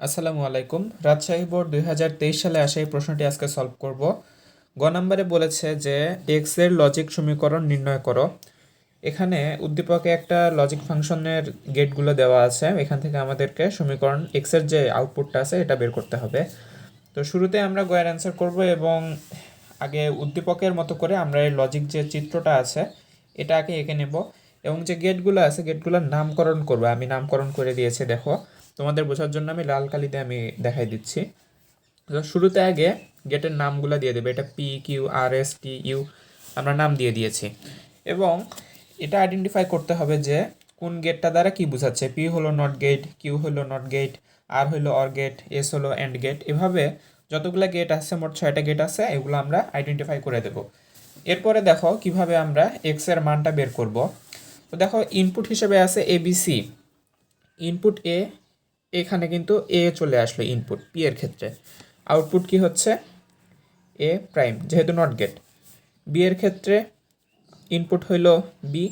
আসসালামু আলাইকুম। রাজশাহী বোর্ড দুই হাজার তেইশ সালে আসা এই প্রশ্নটি আজকে সলভ করব। গ নম্বরে বলেছে যে এক্সের লজিক সমীকরণ নির্ণয় করো। এখানে উদ্দীপকে একটা লজিক ফাংশনের গেটগুলো দেওয়া আছে। এখান থেকে আমাদেরকে সমীকরণ এক্সের যে আউটপুটটা আছে, এটা বের করতে হবে। তো শুরুতে আমরা গয়ের অ্যান্সার করব এবং আগে উদ্দীপকের মতো করে আমরা এই লজিক যে চিত্রটা আছে, এটা আগে এঁকে নেব এবং যে গেটগুলো আছে, গেটগুলোর নামকরণ করব। আমি নামকরণ করে দিয়েছি, দেখো। তোমাদের বোঝার জন্য আমি লাল কালিতে আমি দেখাই দিচ্ছি। তো শুরুতে আগে গেটের নামগুলো দিয়ে দেবে। এটা P Q R S T U আমরা নাম দিয়ে দিয়েছি। এবং এটা আইডেন্টিফাই করতে হবে যে কোন গেটটা দ্বারা কি বোঝাচ্ছে। পি হলো নট গেট কিউ হলো নট গেট আর হলো অর গেট এস হলো এন্ড গেট এভাবে যতগুলো গেট আছে, মোট ছয়টা গেট আছে, এগুলো আমরা আইডেন্টিফাই করে দেব। এরপরে দেখো কীভাবে আমরা এক্সের মানটা বের করব। তো দেখো ইনপুট হিসেবে আছে এবিসি ইনপুট এ এখানে কিন্তু এ চলে আসলো ইনপুট পি এর ক্ষেত্রে। আউটপুট কি হচ্ছে? এ প্রাইম যেহেতু নট গেট বি এর ক্ষেত্রে ইনপুট হইল বি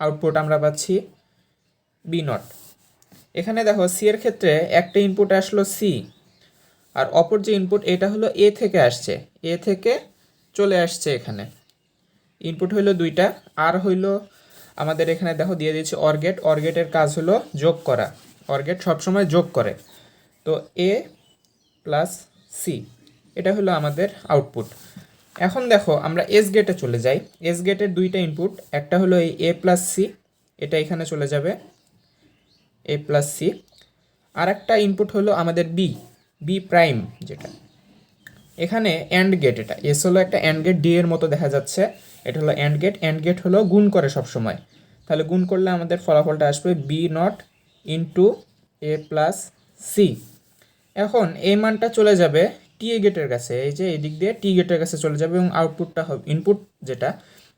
আউটপুট আমরা পাচ্ছি বি নট এখানে দেখো সি এর ক্ষেত্রে একটা ইনপুট আসলো সি আর অপর যে ইনপুট এটা হলো এ থেকে আসছে। এ থেকে চলে আসছে এখানে। ইনপুট হইল দুইটা, আর হইল আমাদের এখানে দেখো দিয়ে দিচ্ছি অরগেট অরগেটের কাজ হলো যোগ করা। অরগেট সবসময় যোগ করে। তো এ প্লাস সি এটা হলো আমাদের আউটপুট এখন দেখো, আমরা এস গেটে চলে যাই। এস গেটের দুইটা ইনপুট একটা হলো এই এ প্লাস সি এটা এখানে চলে যাবে। এ প্লাস সি আর একটা ইনপুট হলো আমাদের বি বি প্রাইম যেটা। এখানে অ্যান্ড গেট এটা। এস হলো একটা অ্যান্ড গেট ডি এর মতো দেখা যাচ্ছে। এটা হলো অ্যান্ড গেট অ্যান্ড গেট হলো গুণ করে সব সময় তাহলে গুণ করলে আমাদের ফলাফলটা আসবে B not into A plus C এখন এই মানটা চলে যাবে টি এ গেটের কাছে, এই যে এই দিক দিয়ে টি গেটের কাছে চলে যাবে এবং আউটপুটটা হবে ইনপুট যেটা,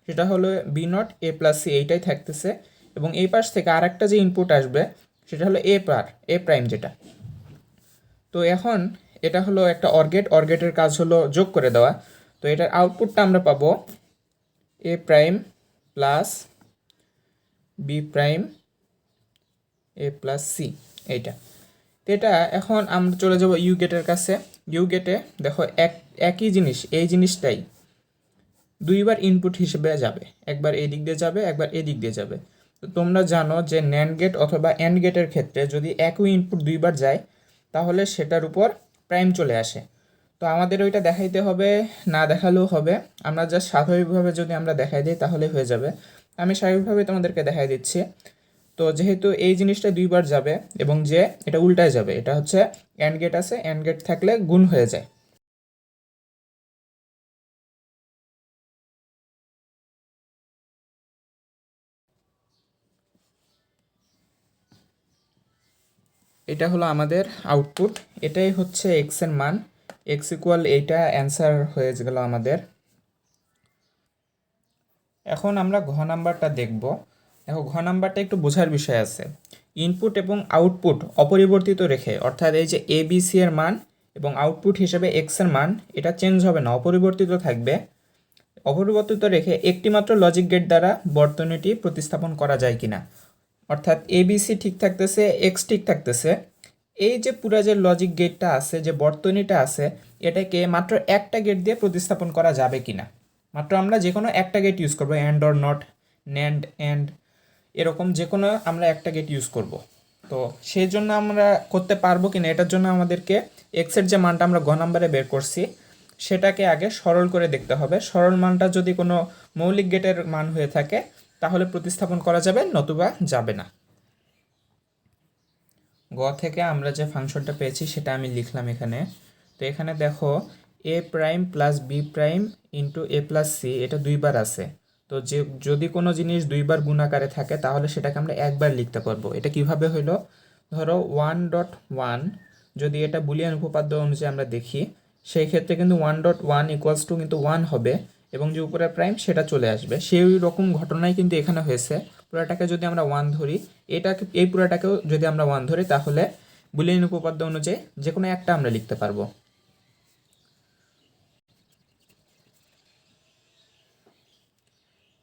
সেটা হলো B not A plus C এইটাই থাকতেছে। এবং এই পাশ থেকে আর একটা যে ইনপুট আসবে, সেটা হলো এ পার এ প্রাইম যেটা। তো এখন এটা হলো একটা অর্গেট অর্গেটের কাজ হলো যোগ করে দেওয়া। তো এটার আউটপুটটা আমরা পাবো A prime plus B prime A plus C এইটা। এটা এখন আমরা চলে যাব ইউ গেটের কাছে। ইউ গেটে দেখো, এক, একই জিনিস, এই জিনিসটাই দুইবার ইনপুট হিসেবে যাবে। একবার এই দিক দিয়ে যাবে, একবার এই দিক দিয়ে যাবে। তো তোমরা জানো যে ন্যান্ড গেট অথবা অ্যান্ড গেটের ক্ষেত্রে যদি একই ইনপুট দুইবার যায়, তাহলে সেটার উপর প্রাইম চলে আসে। তো আমাদের ওইটা দেখাইতে হবে, না দেখালেও হবে। আমরা জাস্ট স্বাভাবিকভাবে যদি আমরা দেখাই দিই, তাহলে হয়ে যাবে। আমি স্বাভাবিকভাবে তোমাদেরকে দেখাই দিচ্ছি। তো যেহেতু এই জিনিসটা দুইবার যাবে এবং যে এটা উল্টায় যাবে, এটা হচ্ছে অ্যান্ড গেট আছে অ্যান্ড গেট থাকলে গুণ হয়ে যায়। এটা হলো আমাদের আউটপুট এটাই হচ্ছে এক্সের মান। এক্স ইকুয়াল এইটা অ্যান্সার হয়ে গেল আমাদের। এখন আমরা ঘ নাম্বারটা দেখব। দেখো, ঘ নাম্বারটা একটু বোঝার বিষয় আছে। ইনপুট এবং আউটপুট অপরিবর্তিত রেখে, অর্থাৎ এই যে এ বি সি এর মান এবং আউটপুট হিসেবে এক্সের মান, এটা চেঞ্জ হবে না, অপরিবর্তিত থাকবে। অপরিবর্তিত রেখে একটিমাত্র লজিক গেট দ্বারা বর্তনীটি প্রতিস্থাপন করা যায় কিনা। অর্থাৎ এবিসি ঠিক থাকতেছে এক্স ঠিক থাকতেছে। এই যে পুরা যে লজিক গেটটা আছে, যে বর্তনীটা আছে, এটাকে মাত্র একটা গেট দিয়ে প্রতিস্থাপন করা যাবে কিনা। মাত্র আমরা যে কোনো একটা গেট ইউজ করব and or not NAND and এরকম যে কোনো আমরা একটা গেট ইউজ করব। তো সেই জন্য আমরা করতে পারব কিনা এটার জন্য আমাদেরকে এক্সের যে মানটা আমরা গ নাম্বারে বের করছি, সেটাকে আগে সরল করে দেখতে হবে। সরল মানটা যদি কোনো মৌলিক গেটের মান হয়ে থাকে, তাহলে প্রতিস্থাপন করা যাবে, নতুবা যাবে না। গ থেকে আমরা যে ফাংশনটা পেয়েছি, সেটা আমি লিখলাম এখানে। তো এখানে দেখো A prime plus B prime into A plus C এটা দুইবার আছে। তো যে, যদি কোনো জিনিস দুইবার গুণাকারে থাকে, তাহলে সেটাকে আমরা একবার লিখতে পারব। এটা কীভাবে হইল? ধরো ওয়ান ডট ওয়ান যদি এটা বুলিয়ান উপপাদ্য অনুযায়ী আমরা দেখি, সেই ক্ষেত্রে কিন্তু one dot one equals to কিন্তু ওয়ান হবে এবং যে উপরে প্রাইম সেটা চলে আসবে। সেই রকম ঘটনাই কিন্তু এখানে হয়েছে। পুরাটাকে যদি আমরা ওয়ান ধরি, এটাকে, এই পুরাটাকেও যদি আমরা ওয়ান ধরি, তাহলে বুলিয়ান উপপাদ্য অনুযায়ী যে কোনো একটা আমরা লিখতে পারব।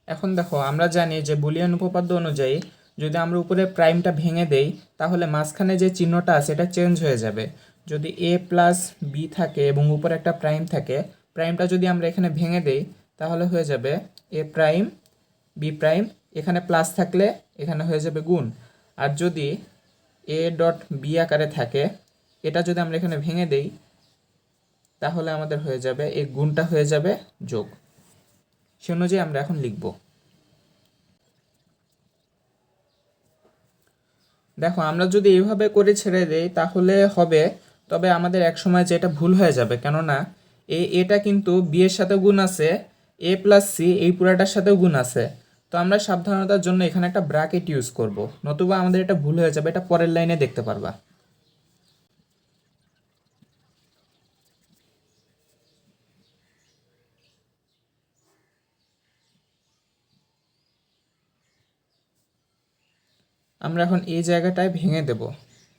এখন দেখো, আমরা জানি যে বুলিয়ান উপপাদ্য অনুযায়ী যদি আমরা উপরে প্রাইমটা ভেঙে দেই, তাহলে মাঝখানে যে চিহ্নটা আছে, এটা চেঞ্জ হয়ে যাবে। যদি এ প্লাস বি থাকে এবং উপরে একটা প্রাইম থাকে প্রাইমটা যদি আমরা এখানে ভেঙে দেই, তাহলে হয়ে যাবে এ প্রাইম বি প্রাইম এখানে প্লাস থাকলে এখানে হয়ে যাবে গুণ। আর যদি এ ডট বি আকারে থাকে, এটা যদি আমরা এখানে ভেঙে দেই, তাহলে আমাদের হয়ে যাবে এই গুণটা হয়ে যাবে যোগ। সে অনুযায়ী আমরা এখন লিখব। দেখো, আমরা যদি এইভাবে করে ছেড়ে দেই তাহলে হবে, তবে আমাদের এক সময় যেটা ভুল হয়ে যাবে, কেননা এ, এটা কিন্তু বি এর সাথে গুণ আছে এ প্লাস সি এই পুরাটার সাথেও গুণ আছে। তো আমরা সাবধানতার জন্য এখানে একটা ব্র্যাকেট ইউজ করব। নতুবা আমাদের এটা ভুল হয়ে যাবে, এটা পরের লাইনে দেখতে পারবা। আমরা এখন এই জায়গাটায় ভেঙে দেব।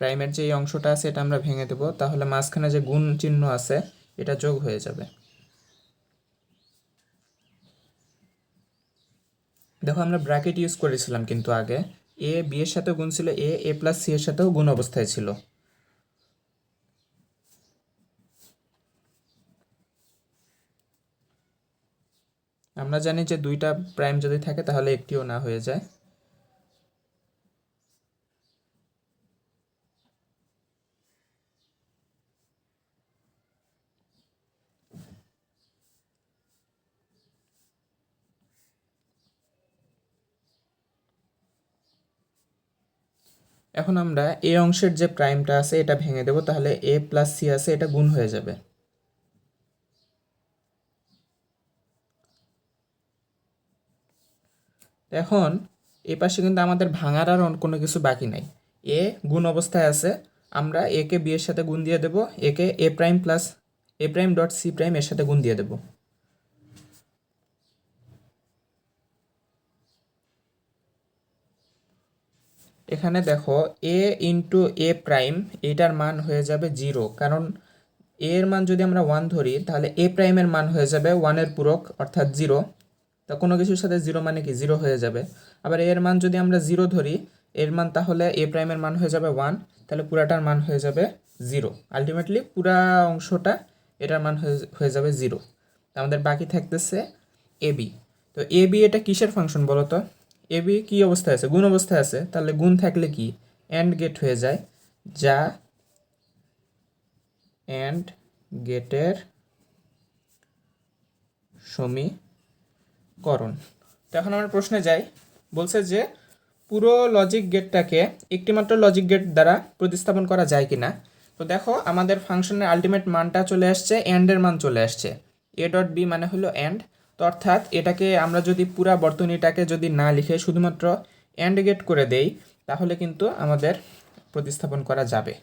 প্রাইমের যে অংশটা আছে, এটা আমরা ভেঙে দেব। তাহলে মাঝখানে যে গুণ চিহ্ন আছে, এটা যোগ হয়ে যাবে। দেখো, আমরা ব্র্যাকেট ইউজ করেছিলাম কিন্তু আগে। এ, বি এর সাথেও গুণ ছিল, এ এ প্লাস সি এর সাথেও গুণ অবস্থায় ছিল। আমরা জানি যে দুইটা প্রাইম যদি থাকে, তাহলে একটিও না হয়ে যায়। এখন আমরা এ অংশের যে প্রাইমটা আছে, এটা ভেঙে দেব, তাহলে এ প্লাস সি আছে, এটা গুণ হয়ে যাবে। এখন এ পাশে কিন্তু আমাদের ভাঙার আর কোনো কিছু বাকি নাই। এ গুণ অবস্থায় আছে, আমরা এ কে বি এর সাথে গুণ দিয়ে দেব একে A prime plus A prime dot C prime এর সাথে গুণ দিয়ে দেব। এখানে দেখো এ ইন্টু এ প্রাইম এইটার মান হয়ে যাবে জিরো কারণ এর মান যদি আমরা ওয়ান ধরি, তাহলে এ প্রাইমের মান হয়ে যাবে ওয়ানের পূরক, অর্থাৎ জিরো তা কোনো কিছুর সাথে জিরো মানে কি? জিরো হয়ে যাবে। আবার এর মান যদি আমরা জিরো ধরি, এর মান তাহলে এ প্রাইমের মান হয়ে যাবে ওয়ান তাহলে পুরাটার মান হয়ে যাবে জিরো আলটিমেটলি পুরা অংশটা এটার মান হয়ে যাবে জিরো আমাদের বাকি থাকতেছে এ বি তো এবি এটা কিসের ফাংশন বলো তো এ বি কী অবস্থায় আছে? গুণ অবস্থায় আছে। তাহলে গুণ থাকলে কি? অ্যান্ড গেট হয়ে যায়। যা অ্যান্ড গেটের সমীকরণ। তো এখন আমরা প্রশ্নে যাই। বলছে যে, পুরো লজিক গেটটাকে একটিমাত্র লজিক গেট দ্বারা প্রতিস্থাপন করা যায় কিনা? তো দেখো, আমাদের ফাংশনের আলটিমেট মানটা চলে আসছে অ্যান্ডের মান চলে আসছে। এ ডট বি মানে হলো অ্যান্ড তো অর্থাৎ এটাকে আমরা যদি পুরা বর্তনীটাকে যদি না লিখে শুধুমাত্র অ্যান্ড গেট করে দেই, তাহলে কিন্তু আমাদের প্রতিস্থাপন করা যাবে।